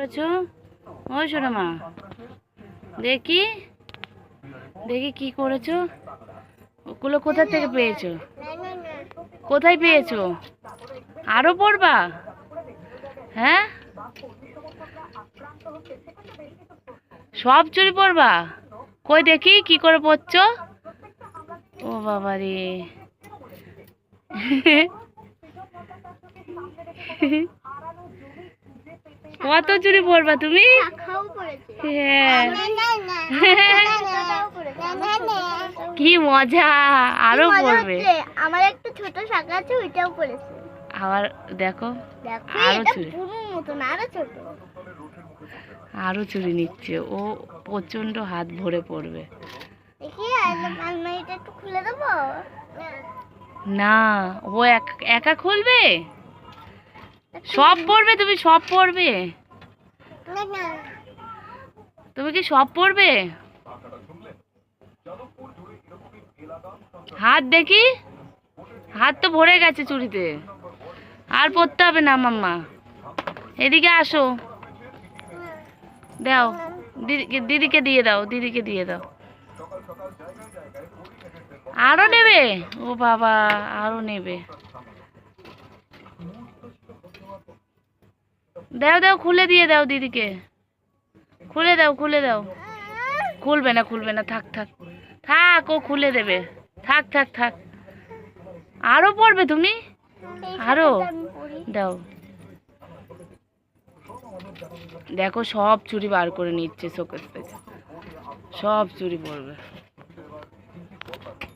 করেছ? ওই শোনো মা। দেখি। দেখি কি করেছ? ওগুলো কোথা থেকে পেয়েছ? কোথায় পেয়েছ? আরও পড়বা। হ্যাঁ? সব চুরি পড়বা? কই দেখি কি করে পড়ছো? ও বাবা রে। কত চুরি পড়বা তুমি? হ্যাঁ। কি মজা আরও পড়বে আমার একটা ছোট শাখা আছে ওইটাও পড়েছে। আবার দেখো আরও চুরি। আরও ছোট। আরও চুরি নিচ্ছে। ও প্রচণ্ড হাত ভরে পড়বে। না। ও একা খুলবে? সব পড়বে, তুমি সব পড়বে? তুমি কি সব পড়বে? হাত দেখি? হাত তো ভরে গেছে চুরিতে আর পড়তে হবে না, মাম্মা। এদিকে আসো। দাও দিদিকে দিদিকে দিয়ে দাও, দিদিকে দিয়ে দাও। আরও নেবে? ও বাবা, আরও নেবে। দাও দাও, খুলে দিয়ে দাও দিদিকে। খুলে দাও খুলে দাও। খুলবে না খুলবে না, থাক থাক। থাক, ও খুলে দেবে। থাক থাক থাক। আরও পড়বে তুমি? এই আরও? শাখাটা আমি পড়ি। দাও। দেখো, সব চুরি বার করে নিচ্ছে শোকেস থেকে। সব চুরি পড়বে।